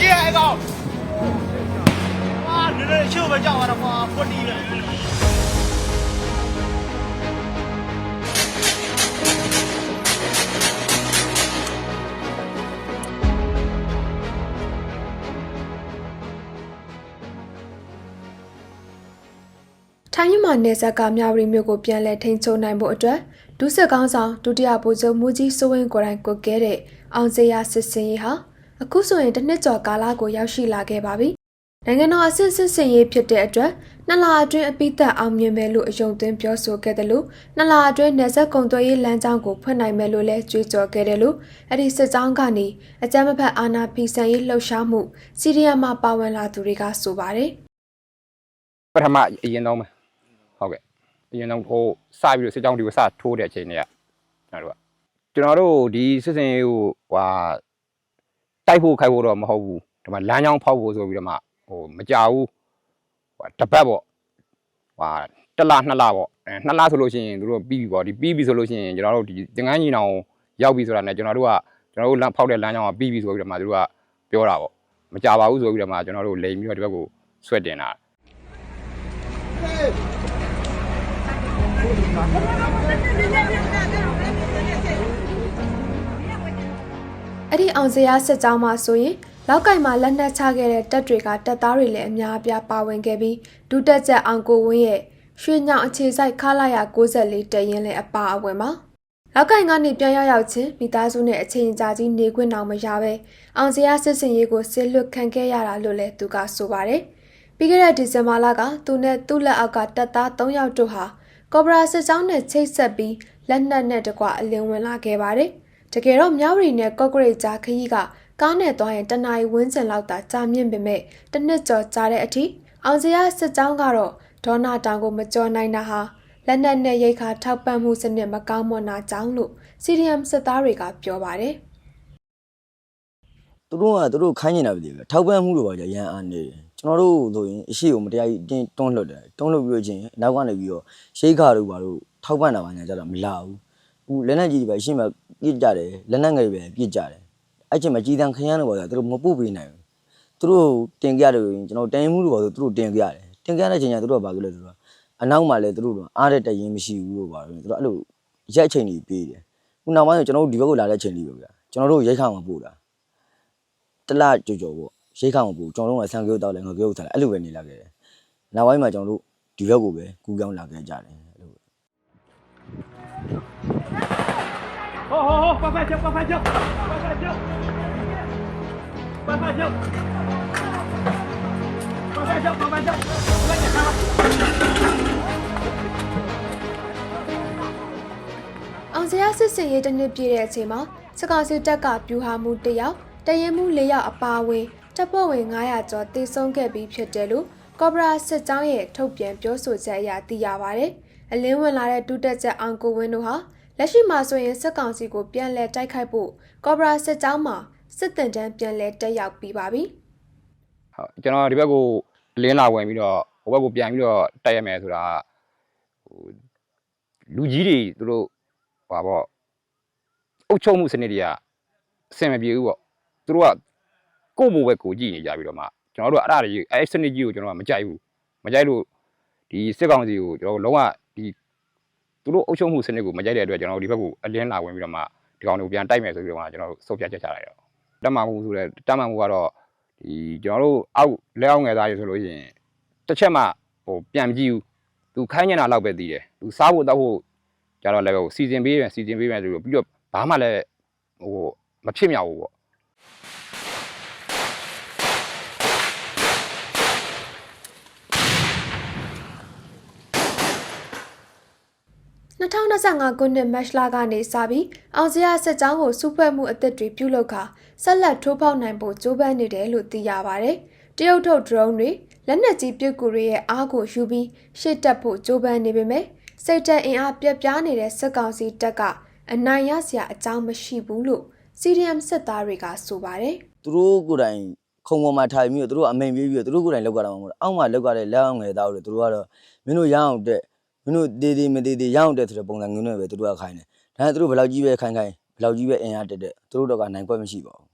ကြီးရဲ့အကောင်အာနည်းနည်းရှုပ်ပဲကြောက်ရတော့ကွာဖွတ်တီးတယ်ထိုင်းမြန်မာနယ်စပ်ကမြဝတီမြို့ကိုပြန်လည်ထိန်းချုပ်နိုင်ဖို့အတွက်ဒုစစ်ကောင်းဆောင်ဒုတိယဗိုလ်ချုပ်မူကြီးစိုးဝင်းကိုယ်တိုင်ကိုကဲတဲ့အောင်စရာစစ်စင်ရေးဟာ အခုဆိုရင်တစ်နှစ်ကျော်ကာလကိုရောက်ရှိလာခဲ့ပါပြီ။နိုင်ငံတော်အဆင့်စစ်စင်ရေးဖြစ်တဲ့အတွက်နှစ်လအတွင်းအပိသက်အောင်မြင်မယ်လို့အယုံသွင်းပြောဆိုခဲ့တယ်လို့နှစ်လအတွင်းနယ်စပ်ကုန်သွယ်ရေးလမ်းကြောင်းကိုဖွင့်နိုင်မယ်လို့လည်းကြွေးကြော်ခဲ့တယ်လို့အဲ့ဒီစစ်ကြောင်းကနေအကြမ်းမဖက်အာဏာဖီဆန်ရေးလှုပ်ရှားမှုစီရီယမ်မှာပါဝင်လာသူတွေကဆိုပါတယ်။ပထမအရင်တော့မယ်ဟုတ်ကဲ့အရင်တော့ဟိုစပြီးတော့စစ်ကြောင်းဒီကိုစထိုးတဲ့အချိန်တွေကကျွန်တော်တို့ကကျွန်တော်တို့ဒီစစ်စင်ရေးကိုဟွာ တိုက်ဖို့ခိုက်ဖို့တော့မဟုတ်ဘူးဒီမှာလမ်းကြောင်းဖောက်ဖို့ဆိုပြီးတော့မှဟိုမကြဘူးဟွာတစ်ပတ်ပေါ့ဟွာတစ်လနှစ်လပေါ့အဲနှစ်လဆိုလို့ရှိရင်တို့ပြီးပြီပေါ့ဒီပြီးပြီဆိုလို့ရှိရင်ကျွန်တော်တို့ဒီတင်ငန်းညီနောင်ရောက်ပြီဆိုတာနဲ့ကျွန်တော်တို့ကကျွန်တော်တို့လမ်းဖောက်တဲ့လမ်းကြောင်းကပြီးပြီဆိုပြီးတော့မှတို့ကပြောတာပေါ့မကြပါဘူးဆိုပြီးတော့မှကျွန်တော်တို့လိန်ပြီးတော့ဒီဘက်ကိုဆွဲတင်တာ အဲ့ဒီအောင်စရာစစ်ကြောင်းမှာဆိုရင်လောက်ကင်မှာလက်နက်ချခဲ့တဲ့တပ်တွေကတပ်သားတွေလည်းအများအပြားပါဝင်ခဲ့ပြီးဒုတက်ချက်အောင်ကိုဝင်းရဲ့ရွှေညောင်အခြေစိုက်ခလာရ94တရင်လည်းအပါအဝင်ပါလောက်ကင်ကနေပြန်ရောက်ရောက်ချင်းမိသားစုနဲ့အချိန်ကြာကြီးနေခွင့်အောင်မရပဲအောင်စရာစစ်စင်ရေးကိုဆစ်လွတ်ခံခဲ့ရတာလို့လည်းသူကဆိုပါတယ်ပြီးခဲ့တဲ့ဒီဇင်ဘာလကသူနဲ့သူ့လက်အောက်ကတပ်သား3ယောက်တို့ဟာကော်ဘရာစစ်ကြောင်းနဲ့ချိတ်ဆက်ပြီးလက်နက်နဲ့တကွအလင်းဝင်လာခဲ့ပါတယ် တကယ်တော့မြဝတီနဲ့ကော့ကရိတ်ကြားခရီးကကားနဲ့သွားရင်တနအီဝန်းကျင်လောက်သာကြာမြင့်ပေမဲ့တစ်နှစ်ကျော်ကြာတဲ့အထိအောင်စရာစစ်ကြောင်းကတော့ဒေါနာတောင်ကိုမကြော်နိုင်တာဟာလက်နက်နဲ့ရိတ်ခါထောက်ပံ့မှုစနစ်မကောင်းမွန်တာကြောင့်လို့ CDM စစ်သားတွေကပြောပါတယ်သူတို့ကသူတို့ခိုင်းနေတာပဲဒီကထောက်ပံ့မှုလိုပါကြရန်အားနေတယ်ကျွန်တော်တို့ဆိုရင်အရှိကိုမတရားကြီးတင်းတွန်းလွတ်တယ်တွန်းလွတ်ပြီးတော့ချင်းနောက်ကနေပြီးတော့ရှိခါတို့ဘာလို့ထောက်ပံ့တာပါညာကြတော့မလာဘူးအ ခုလက်နက်ကြီးတွေပဲရှင်းမှာပြစ်ကြတယ်လက်နက်ငယ်တွေပဲပြစ်ကြတယ်အဲ့ချိန်မှာကြီးတန်းခရမ်းလို့ပါကြသူတို့မပုတ်ပေးနိုင်ဘူးသူတို့တင်ကြတယ်ကျွန်တော်တင်မှုလို့ပါဆိုသူတို့တင်ကြတယ်တင်ကြတဲ့ချိန်ကျသူတို့ကဘာလို့လဲဆိုတော့အနောက်မှာလည်းသူတို့အားတဲ့တရင်မရှိဘူးလို့ပါသူတို့အဲ့လိုရက်ချိန်ကြီးပေးတယ်ခုနောက်ပိုင်းကျွန်တော်တို့ဒီဘက်ကိုလာတဲ့ချိန်လေးပဲဗျာကျွန်တော်တို့ရိတ်ခါမှာပို့တာတလကြော်ကြော်ပေါ့ရိတ်ခါမပူကျွန်တော်တို့ကဆန်ကြိုးတောက်လဲငကြိုးထားလဲအဲ့လိုပဲနေလာခဲ့တယ်နောက်ပိုင်းမှာကျွန်တော်တို့ဒီဘက်ကိုပဲကူးကြောင်းလာခဲ့ကြတယ် အဲ့လိုဟောဟောဟောပတ်ပတ်ချက်ပတ်ပတ်ချက်ပတ်ပတ်ချက်ပတ်ပတ်ချက်ပတ်ပတ်ချက်ပတ်ပတ်ချက်လက်ချာအောင်စရာစစ်စင်ရေးတစ်နှစ်ပြည့်တဲ့အချိန်မှာစစ်ကောင်စီတပ်ကပြူဟာမှုတစ်ယောက်တရင်မှု၄ယောက်အပါအဝင်တပ်ဖွဲ့ဝင်900ကျော်တေဆုံးခဲ့ပြီးဖြစ်တယ်လို့ကော့ဘရာစစ်ကြောင်းရဲ့ထုတ်ပြန်ပြောဆိုချက်အရသိရပါဗျ။အလင်းဝင်လာတဲ့ဒုတက်ချက်အောင်ကိုဝင်းတို့ဟာ လက်ရှိမှာဆိုရင်စစ်ကောင်စီကိုပြန်လည်တိုက်ခိုက်ဖို့ကော့ဘရာစစ်ကြောင်းမှာစစ်တပ်တန်းပြန်လည်တက်ရောက်ပြီးပါပြီ။ဟုတ်ကျွန်တော်ဒီဘက်ကိုလင်းလာဝင်ပြီးတော့ဟိုဘက်ကိုပြန်ပြီးတော့တိုက်ရမယ်ဆိုတာကဟိုလူကြီးတွေသူတို့ဟာပေါ့အုပ်ချုပ်မှုစနစ်တွေကအဆင်မပြေဘူးပေါ့သူတို့ကကိုယ့်ဘိုးပဲကိုယ်ကြည့်နေကြပြီးတော့မှကျွန်တော်တို့ကအဲ့ဒါတွေအဲ့စနစ်ကြီးကိုကျွန်တော်ကမကြိုက်ဘူးမကြိုက်လို့ဒီစစ်ကောင်စီကိုကျွန်တော်တို့လုံးဝဒီ သူတို့အုပ်ချုပ်မှုစနစ်ကိုမကြိုက်တဲ့အတွက်ကျွန်တော်တို့ဒီဘက်ကိုအလင်းလာဝင်ပြီးတော့မှဒီကောင်တွေကိုပြန်တိုက်မယ်ဆိုပြီးတော့မှကျွန်တော်တို့စုပ်ပြတ်ချက်ချလိုက်တော့တတ်မှမှုဆိုတဲ့တတ်မှမှုကတော့ဒီကျွန်တော်တို့အောက်လက်အောက်ငယ်သားတွေဆိုလို့ရှိရင်တစ်ချက်မှဟိုပြန်မကြည့်ဘူးသူခိုင်းနေတာလောက်ပဲသိတယ်သူစားဖို့တောက်ဖို့ကြတော့လည်းဟိုစီစဉ်ပေးမယ်စီစဉ်ပေးမယ်ဆိုလို့ပြီးတော့ဘာမှလည်းဟိုမဖြစ်မြောက်ဘူးပေါ့ 2025ခုနှစ်မတ်လကနေစပြီးအောင်စရာစစ်ကြောင်းကိုစုဖွဲ့မှုအသစ်တွေပြုလုပ်ခါဆက်လက်ထိုးဖောက်နိုင်ဖို့ကြိုးပမ်းနေတယ်လို့သိရပါဗျ။တရုတ်ထုတ် drone တွေလက်နက်ကြီးပစ်ကူတွေရဲ့အားကိုယူပြီးရှေ့တက်ဖို့ကြိုးပမ်းနေပေမဲ့စိတ်တက်အင်အားပြက်ပြားနေတဲ့စစ်ကောင်စီတပ်ကအနိုင်ရစရာအကြောင်းမရှိဘူးလို့ CDM စစ်သားတွေကဆိုပါတယ်သူတို့ကိုယ်တိုင်ခုံပေါ်မှာထိုင်ပြီးတော့သူတို့ကအမိန်ပေးပြီးတော့သူတို့ကိုယ်တိုင်လောက်ကြတာမဟုတ်ဘူးအောက်မှာလောက်ကြတဲ့လက်အောင်ငယ်သားတွေသူတို့ကတော့မင်းတို့ရအောင်တက် မင်းတို့တေးသေးမသေးသေးရအောင်တက်ဆိုတဲ့ပုံစံမျိုးနဲ့ပဲသူတို့ကခိုင်းတယ်ဒါနဲ့သူတို့ဘယ်လောက်ကြီးပဲခိုင်းခိုင်းဘယ်လောက်ကြီးပဲအင်အားတက်တက်သူတို့တော့ကနိုင်ခွက်မရှိပါဘူး